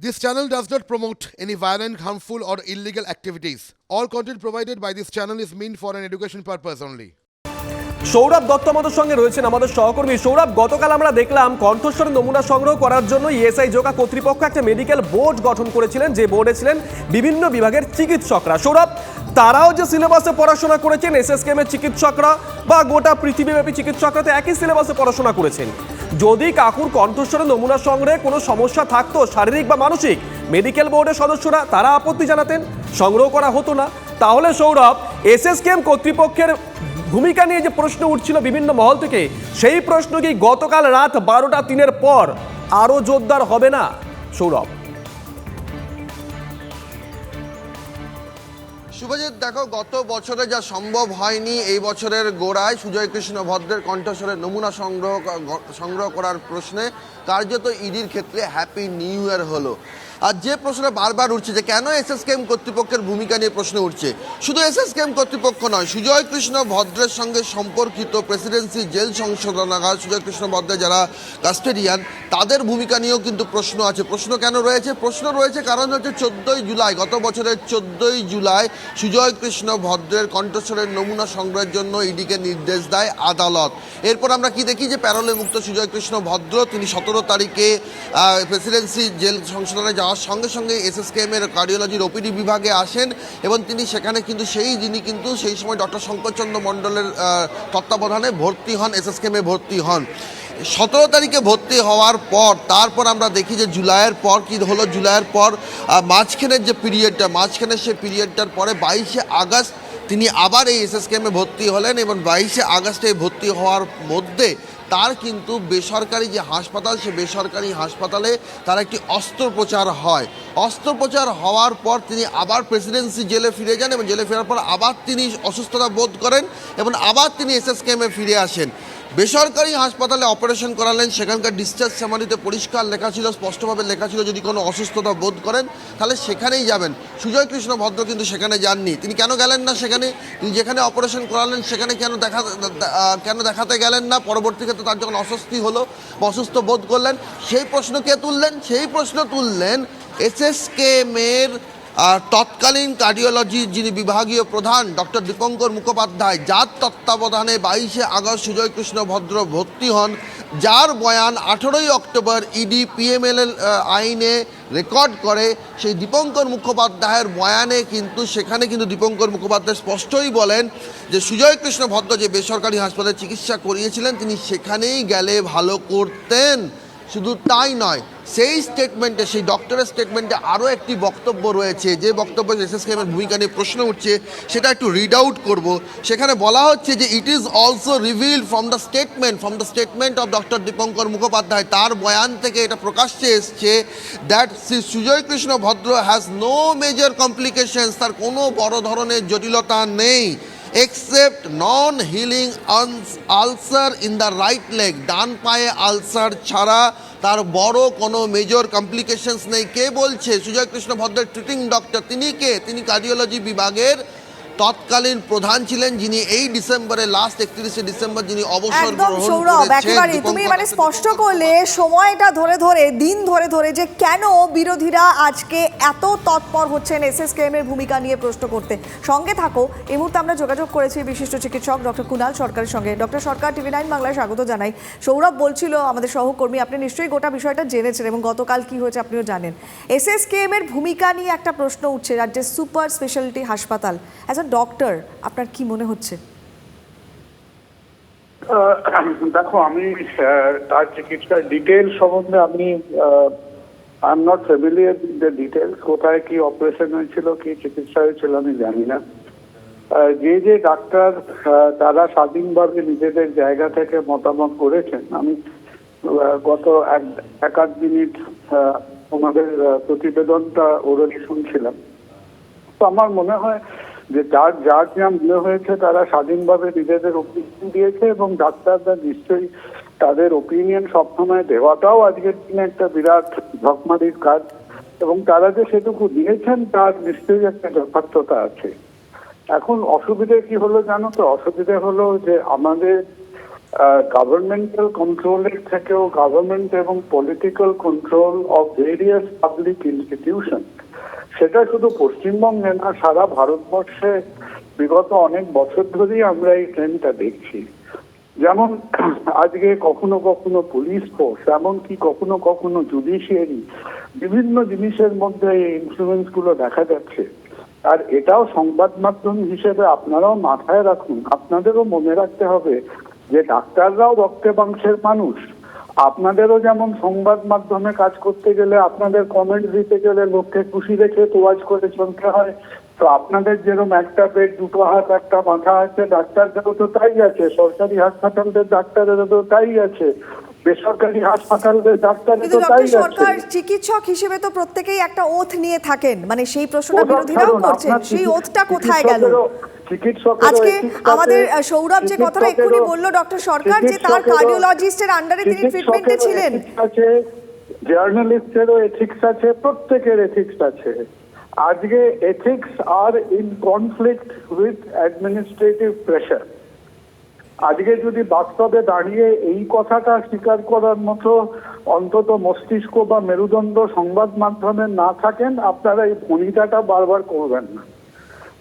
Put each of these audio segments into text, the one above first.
This channel does not promote any violent, harmful, or illegal activities. All content provided by this channel is meant for an education purpose only. Sourav Dutta আমাদের সঙ্গে রয়েছেন আমাদের সহকর্মী সৌরভ গতকাল আমরা দেখলাম কণ্ঠস্বরের নমুনা সংগ্রহ করার জন্য ইএসআই যোগা কর্তৃপক্ষ একটা মেডিকেল বোর্ড গঠন করেছিলেন যে বোর্ডে ছিলেন বিভিন্ন বিভাগের চিকিৎসকরা সৌরভ তারাও যে সিলেবাসে পড়াশোনা করেছেন, এসএসকেএম এর চিকিৎসকরা বা গোটা পৃথিবীব্যাপী চিকিৎসকরা তো একই সিলেবাসে পড়াশোনা করেছেন। যদি কাকুর কণ্ঠস্বরের নমুনা সংগ্রহে কোনো সমস্যা থাকতো, শারীরিক বা মানসিক, মেডিকেল বোর্ডের সদস্যরা তারা আপত্তি জানাতেন, সংগ্রহ করা হতো না। তাহলে সৌরভ, এসএসকেএম কর্তৃপক্ষের ভূমিকা নিয়ে যে প্রশ্ন উঠছিল বিভিন্ন মহল থেকে, সেই প্রশ্ন কি গতকাল রাত বারোটা তিনের পর আরও জোরদার হবে না? সৌরভ। শুভজিৎ, দেখো, গত বছরে যা সম্ভব হয়নি, এই বছরের গোড়ায় সুজয় কৃষ্ণ ভদ্রের কণ্ঠস্বরের নমুনা সংগ্রহ সংগ্রহ করার প্রশ্নে কার্যত ইডির ক্ষেত্রে হ্যাপি নিউ ইয়ার হলো। আর যে প্রশ্নটা বারবার উঠছে যে কেন এসএসকেএম কর্তৃপক্ষের ভূমিকা নিয়ে প্রশ্ন উঠছে, শুধু এসএসকেএম কর্তৃপক্ষ নয়, সুজয় কৃষ্ণ ভদ্রের সঙ্গে সম্পর্কিত প্রেসিডেন্সি, জেল সংশোধনাগার, সুজয় কৃষ্ণ ভদ্রের যারা কাস্টেডিয়ান তাদের ভূমিকা নিয়েও কিন্তু প্রশ্ন আছে। প্রশ্ন কেন রয়েছে? প্রশ্ন রয়েছে কারণ হচ্ছে চোদ্দোই জুলাই, গত বছরের চোদ্দোই জুলাই সুজয় কৃষ্ণ ভদ্রের কণ্ঠস্বরের নমুনা সংগ্রহের জন্য ইডিকে নির্দেশ দেয় আদালত। এরপর আমরা কি দেখি যে প্যারোলে মুক্ত সুজয় কৃষ্ণ ভদ্র, তিনি সতেরো তারিখে প্রেসিডেন্সি জেল সংশোধনে যাওয়ার সঙ্গে সঙ্গে এসএসকেএম এর কার্ডিওলজির ওপিডি বিভাগে আসেন এবং তিনি সেখানে কিন্তু সেই যিনি কিন্তু সেই সময় ডক্টর শঙ্করচন্দ্র মণ্ডলের তত্ত্বাবধানে ভর্তি হন, এসএসকেএমে ভর্তি হন। সতেরো তারিখে ভর্তি হওয়ার পর, তারপর আমরা দেখি যে জুলাইয়ের পর কি হলো, জুলাইয়ের পর মাঝখানের যে পিরিয়ডটা, মাঝখানের সে পিরিয়ডটার পরে বাইশে আগস্ট তিনি আবার এই এসএসকেএমে ভর্তি হলেন এবং বাইশে আগস্টে ভর্তি হওয়ার মধ্যে তার কিন্তু বেসরকারি যে হাসপাতাল, সে বেসরকারি হাসপাতালে তার একটি অস্ত্রোপচার হয়। অস্ত্রোপচার হওয়ার পর তিনি আবার প্রেসিডেন্সি জেলে ফিরে যান এবং জেলে ফেরার পর আবার তিনি অসুস্থতা বোধ করেন এবং আবার তিনি এস এসএসকেএমে ফিরে আসেন। বেসরকারি হাসপাতালে অপারেশন করালেন, সেখানকার ডিসচার্জ সামারিতে পরিষ্কার লেখা ছিল, স্পষ্টভাবে লেখা ছিল, যদি কোনো অসুস্থতা বোধ করেন, তাহলে সেখানেই যাবেন। সুজয় কৃষ্ণ ভদ্র কিন্তু সেখানে যাননি। তিনি কেন গেলেন না সেখানে? তিনি যেখানে অপারেশন করালেন, সেখানে কেন দেখা, কেন দেখাতে গেলেন না? পরবর্তী ক্ষেত্রে তার যখন অস্বস্তি হলো অসুস্থ বোধ করলেন, সেই প্রশ্ন কে তুললেন? সেই প্রশ্ন তুললেন এস এস এসএসকেএমের আর তৎকালীন কার্ডিওলজি যিনি বিভাগীয় প্রধান, ডক্টর দীপঙ্কর মুখোপাধ্যায় যার তত্ত্বাবধানে বাইশে আগস্ট সুজয় কৃষ্ণ ভদ্র ভর্তি হন, যার বয়ান আঠেরোই অক্টোবর ইডি পিএমএল আইনে রেকর্ড করে। সেই দীপঙ্কর মুখোপাধ্যায়ের বয়ানে কিন্তু, সেখানে কিন্তু দীপঙ্কর মুখোপাধ্যায় স্পষ্টই বলেন যে সুজয় কৃষ্ণ ভদ্র যে বেসরকারি হাসপাতালে চিকিৎসা করিয়েছিলেন, তিনি সেখানেই গেলে ভালো করতেন। শুধু তাই নয়, সেই স্টেটমেন্টে সেই ডক্টরের স্টেটমেন্টে আরও একটি বক্তব্য রয়েছে। যে বক্তব্য এসএসকেএমের ভূমিকা নিয়ে প্রশ্ন উঠছে, সেটা একটু রিড আউট করব। সেখানে বলা হচ্ছে যে it is also reveal from the statement from the statement of doctor Dipankar Mukhopadhyay তার বয়ান থেকে এটা প্রকাশ্যে এসছে দ্যাট শ্রী সুজয় কৃষ্ণ ভদ্র হ্যাজ নো মেজর কমপ্লিকেশনস তার কোনো বড় ধরনের জটিলতা নেই। Except non healing ulcer in the right leg ডান পায়ে আলসার ছাড়া তার বড় কোনো মেজর কমপ্লিকেশনস নেই। কে বলছে? সুজয় কৃষ্ণ ভদ্রের ট্রিটিং ডক্টর তিনি কে? তিনি কার্ডিওলজি বিভাগের তৎকালীন প্রধান ছিলেন যিনি এই ডিসেম্বরে লাস্ট একত্রিশে ডিসেম্বর যিনি অবসর একদম সৌরভ একেবারে তুমি মানে স্পষ্ট করলে সময়টা ধরে ধরে দিন ধরে ধরে যে কেন বিরোধীরা আজকে এত তৎপর হচ্ছেন এসএসকেএম এর ভূমিকা নিয়ে প্রশ্ন করতে। সঙ্গে থাকো এই মুহূর্তে আমরা যোগাযোগ করেছি বিশিষ্ট চিকিৎসক ডক্টর কুনাল সরকারের সঙ্গে। ডক্টর সরকার টিভি নাইন বাংলায় স্বাগত জানাই। সৌরভ বলছিল আমাদের সহকর্মী আপনি নিশ্চয়ই গোটা বিষয়টা জেনেছেন এবং গতকাল কি হয়েছে আপনিও জানেন। এসএসকেএম এর ভূমিকা নিয়ে একটা প্রশ্ন উঠছে রাজ্যের সুপার স্পেশালিটি হাসপাতাল। অ্যাজ ডক্টর আপনার কি মনে হচ্ছে? দেখো, আমি তার চিকিৎসার ডিটেল সম্বন্ধে আমি I am not familiar the details কোথায় কি অপারেশন হয়েছিল, কি চিকিৎসা হয়েছিল আমি জানি না। যে যে ডাক্তার তারা স্বাধীনভাবে নিজেদের জায়গা থেকে মতামত করেছেন, আমি গত এক আধ মিনিট ওনাদের প্রতিবেদনটা ওরলি শুনছিলাম। তো আমার মনে হয় যে যার যার যা মনে হয়েছে তারা স্বাধীনভাবে নিজেদের ওপিনিয়ন দিয়েছে এবং ডাক্তাররা নিশ্চয়ই তাদের ওপিনিয়ন সবসময় দেওয়াটাও আজকের দিনে একটা বিরাট ঝকমারির কাজ। এবং তারা যে সেটুকু দিয়েছেন তার নিশ্চয়ই একটা যথার্থতা আছে। এখন অসুবিধে কি হলো জানো তো? অসুবিধে হলো যে আমাদের গভর্নমেন্টাল কন্ট্রোলের থেকেও গভর্নমেন্ট এবং political control of various public institution সেটা শুধু পশ্চিমবঙ্গে না, সারা ভারতবর্ষে বিগত অনেক বছর ধরেই আমরা এই ট্রেনটা দেখছি। যেমন আজকে কখনো কখনো পুলিশ ফোর্স এমনকি কখনো কখনো জুডিশিয়ারি বিভিন্ন জিনিসের মধ্যে এই ইনফ্লুয়েন্সগুলো দেখা যাচ্ছে। আর এটাও সংবাদ মাধ্যম হিসেবে আপনারাও মাথায় রাখুন, আপনাদেরও মনে রাখতে হবে যে ডাক্তাররাও রক্তে মাংসের মানুষ। আপনাদেরও যেমন সংবাদ মাধ্যমে কাজ করতে গেলে আপনাদের কমেন্ট দিতে গেলে লোককে খুশি রেখে তোয়াজ করে চলতে হয়। তো আপনাদের যেরকম একটা পেট, দুটো হাত, একটা মাথা আছে, ডাক্তারদেরও তো তাই আছে, সরকারি হাসপাতালদের ডাক্তারেরও তো তাই আছে। বেসরকারি হাসপাতালদের ডাক্তারের কিন্তু তো তাই সরকার চিকিৎসক হিসেবে তো প্রত্যেকেই একটা ওথ নিয়ে থাকেন। মানে সেই প্রশ্নটা বিরোধীরাও করছেন। সেই ওথটা কোথায় গেল? আজকে আমাদের সৌরভ যে কথাটা এক্ষুনি বলল ডক্টর সরকার যে তার কার্ডিওলজিস্টের আন্ডারে তিনি ট্রিটমেন্টে ছিলেন। জার্নালিস্টেরও এথিক্স আছে প্রত্যেকের এথিক্স আছে। আজকে ethics are in conflict with administrative pressure আজকে যদি বাস্তবে দাঁড়িয়ে এই কথাটা স্বীকার করার মতো অন্তত মস্তিষ্ক বা মেরুদণ্ড সংবাদ মাধ্যমে না থাকেন, আপনারা এই ভূমিকাটা বারবার করবেন না।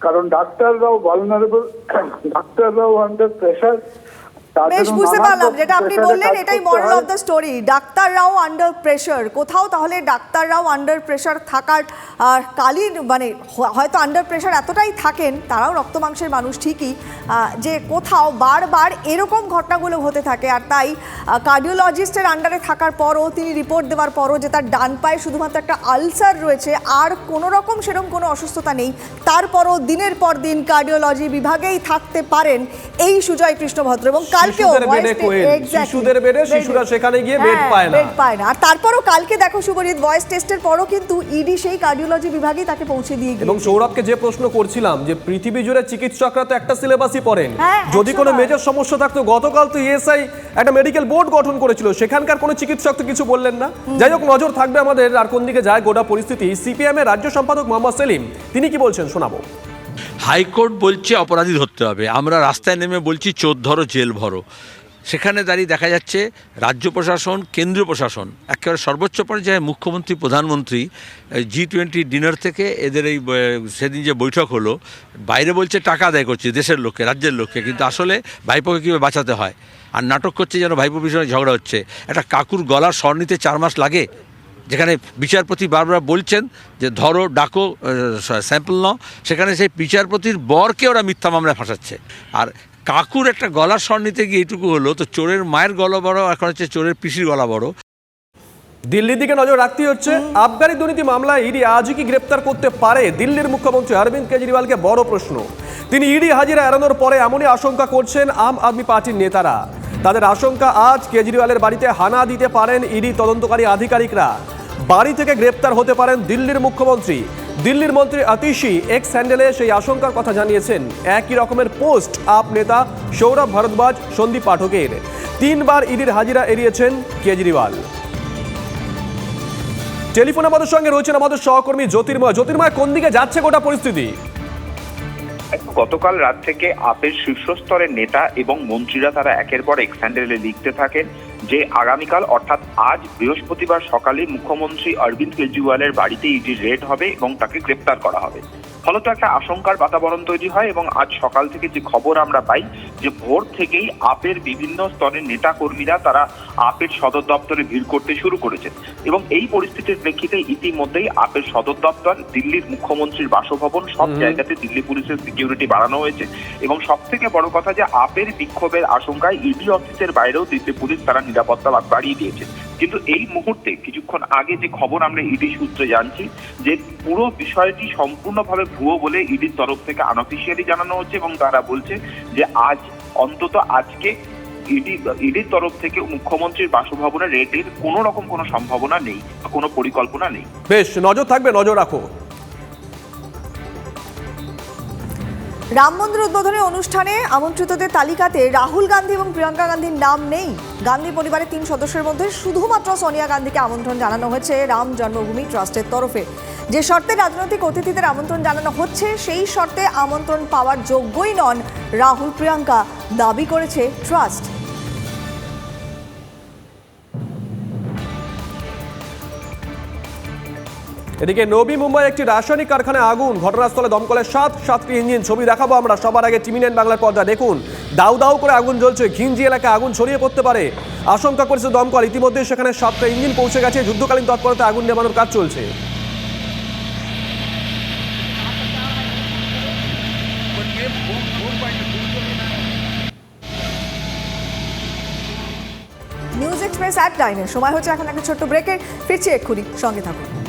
কারণ ডাক্তাররাও ভালনারেবল ডাক্তাররাও আন্ডার প্রেশার বেশ বুঝতে পারলাম যেটা আপনি বললেন এটাই মরাল অফ দ্য স্টোরি ডাক্তাররাও আন্ডার প্রেশার কোথাও তাহলে ডাক্তাররাও আন্ডার প্রেশার থাকার কালীন মানে হয়তো আন্ডার প্রেশার এতটাই থাকেন তারাও রক্ত মাংসের মানুষ ঠিকই যে কোথাও বারবার এরকম ঘটনাগুলো হতে থাকে। আর তাই কার্ডিওলজিস্টের আন্ডারে থাকার পরও তিনি রিপোর্ট দেওয়ার পরও যে তার ডান পায়ে শুধুমাত্র একটা আলসার রয়েছে আর কোনো রকম সেরকম কোনো অসুস্থতা নেই। তারপরও দিনের পর দিন কার্ডিওলজি বিভাগেই থাকতে পারেন এই সুজয় কৃষ্ণ ভদ্র এবং শিশুদের বেডে শিশুরা সেখানে গিয়ে বেড হ্যাঁ, পায় না। বেড পায় না। আর তারপরও কালকে দেখো শুভজিৎ ভয়েস টেস্টের পরও কিন্তু ইডি সেই কার্ডিওলজি বিভাগেই তাকে পৌঁছে দিয়ে এবং সৌরভকে যে প্রশ্ন করছিলাম যে পৃথিবী জুড়ে চিকিৎসকরা তো একটা সিলেবাসই পড়েন। হ্যাঁ, যদি কোনো মেজর সমস্যা থাকতো গতকাল তো ইএসআই একটা মেডিকেল বোর্ড গঠন করেছিল। সেখানকার কোনো চিকিৎসক তো কিছু বললেন না। যাই হোক নজর থাকবে আমাদের। আর কোন দিকে যায় গোটা পরিস্থিতি। সিপিএম এর রাজ্য সম্পাদক মোহাম্মদ সেলিম তিনি কি বলছেন শোনাবো। হাইকোর্ট বলছে অপরাধী ধরতে হবে। আমরা রাস্তায় নেমে বলছি, চোর ধরো, জেল ভরো। সেখানে দাঁড়িয়ে দেখা যাচ্ছে, রাজ্য প্রশাসন, কেন্দ্রীয় প্রশাসন, একেবারে সর্বোচ্চ পর্যায়ে মুখ্যমন্ত্রী, প্রধানমন্ত্রী জি টোয়েন্টি ডিনার থেকে এদের এই সেদিন যে বৈঠক হলো, বাইরে বলছে, টাকা আদায় করছে, দেশের লোককে, রাজ্যের লোককে। কিন্তু আসলে ভাইপোকে কীভাবে বাঁচাতে হয়? আর নাটক করছে যেন ভাইপো বিষয়ে ঝগড়া হচ্ছে। একটা কাকুর গলার স্বর নিতে চার মাস লাগে? যেখানে বিচারপতি বারবার বলছেন যে ধরো, ডাকো স্যাম্পল নাও, সেখানে সেই বিচারপতির বরকে ওরা মিথ্যা মামলায় ফাঁসাচ্ছে। আর কাকুর একটা গলার স্বর নিতে গিয়ে এইটুকু হলো, তো চোরের মায়ের গলা বড়, এখন হচ্ছে চোরের পিসির গলা বড়। দিল্লির দিকে নজর রাখতে হচ্ছে, আবগারি দুর্নীতি মামলায় ইডি আজই কি গ্রেপ্তার করতে পারে? দিল্লির মুখ্যমন্ত্রী অরবিন্দ কেজরিওয়ালকে বড় প্রশ্ন। তিনি ইডি হাজিরা এড়ানোর পরে এমনই আশঙ্কা করছেন আম আদমি পার্টির নেতারা। তাদের আশঙ্কা আজ কেজরিওয়ালের বাড়িতে হানা দিতে পারেন ইডি তদন্তকারী আধিকারিকরা। বাড়ি থেকে গ্রেপ্তার হতে পারেন দিল্লির মুখ্যমন্ত্রী। দিল্লির মন্ত্রী আতিশি এক্স হ্যান্ডেলে সেই আশঙ্কার কথা জানিয়েছেন। একই রকমের পোস্ট আপ নেতা সৌরভ ভারদ্বাজ, সন্দীপ পাঠকের। তিনবার ইডির হাজিরা এড়িয়েছেন কেজরিওয়াল। টেলিফোন আমাদের সঙ্গে রয়েছেন আমাদের সহকর্মী জ্যোতির্ময়। জ্যোতির্ময়, কোন দিকে যাচ্ছে গোটা পরিস্থিতি? গতকাল রাত থেকে আপের শীর্ষস্তরের নেতা এবং মন্ত্রীরা তারা একের পর এক স্যান্ডেলে লিখতে থাকেন। যে আগামীকাল, অর্থাৎ আজ বৃহস্পতিবার সকালে মুখ্যমন্ত্রী অরবিন্দ কেজরিওয়ালের বাড়িতে ইডি রেড হবে এবং তাকে গ্রেপ্তার করা হবে। ফলত একটা আশঙ্কার বাতাবরণ তৈরি হয় এবং আজ সকাল থেকে যে খবর আমরা পাই যে ভোর থেকেই আপের বিভিন্ন স্তরের নেতা কর্মীরা তারা আপের সদর দপ্তরে ভিড় করতে শুরু করেছেন। এবং এই পরিস্থিতির প্রেক্ষিতে ইতিমধ্যেই আপের সদর দপ্তর দিল্লির মুখ্যমন্ত্রীর বাসভবন সব জায়গাতে দিল্লি পুলিশের সিকিউরিটি বাড়ানো হয়েছে। এবং সব থেকে বড় কথা যে আপের বিক্ষোভের আশঙ্কায় ইডি অফিসের বাইরেও দিল্লি পুলিশ তারা নিরাপত্তা বাড়িয়ে দিয়েছে। কিন্তু এই মুহূর্তে কিছুক্ষণ আগে যে খবর আমরা ইডি সূত্রে জানছি, যে পুরো বিষয়টি সম্পূর্ণভাবে ভুয়ো বলে ইডির তরফ থেকে আনঅফিসিয়ালি জানানো হচ্ছে এবং তারা বলছে যে আজ, অন্তত আজকে ইডি, ইডির তরফ থেকে মুখ্যমন্ত্রীর বাসভবনে রেটের কোনো রকম কোনো সম্ভাবনা নেই কোনো পরিকল্পনা নেই। বেশ, নজর থাকবে, নজর রাখো। রাম মন্দির উদ্বোধনী অনুষ্ঠানে আমন্ত্রিতদের তালিকাতে রাহুল গান্ধী এবং প্রিয়াঙ্কা গান্ধীর নাম নেই। গান্ধী পরিবারের তিন সদস্যের মধ্যে শুধুমাত্র সোনিয়া গান্ধীকে আমন্ত্রণ জানানো হয়েছে রাম জন্মভূমি ট্রাস্টের তরফে। যে শর্তে রাজনৈতিক অতিথিদের আমন্ত্রণ জানানো হচ্ছে, সেই শর্তে আমন্ত্রণ পাওয়ার যোগ্যই নন রাহুল প্রিয়াঙ্কা, দাবি করেছে ট্রাস্ট। এদিকে নবী মুম্বাই একটি রাসায়নিক কারখানায় আগুন, ঘটনাস্থলে দমকলের সাত, সাতটি ইঞ্জিন, ছবি দেখাবো আমরা সবার আগে টিভি নাইন বাংলার পর্দা দেখুন, দাউ দাউ করে আগুন জ্বলছে, ঘিঞ্জি এলাকায় আগুন ছড়িয়ে পড়তে পারে। আশঙ্কা করেছে দমকল, ইতিমধ্যে সেখানে সাতটা ইঞ্জিন পৌঁছে গেছে, যুদ্ধকালীন তৎপরতা আগুন নেভানোর কাজ চলছে। নিউজ এক্সপ্রেস অ্যাট সময় হচ্ছে এখন একটা ছোট্ট ব্রেকের ফিরছি এক্ষুনি। সঙ্গে থাকুন।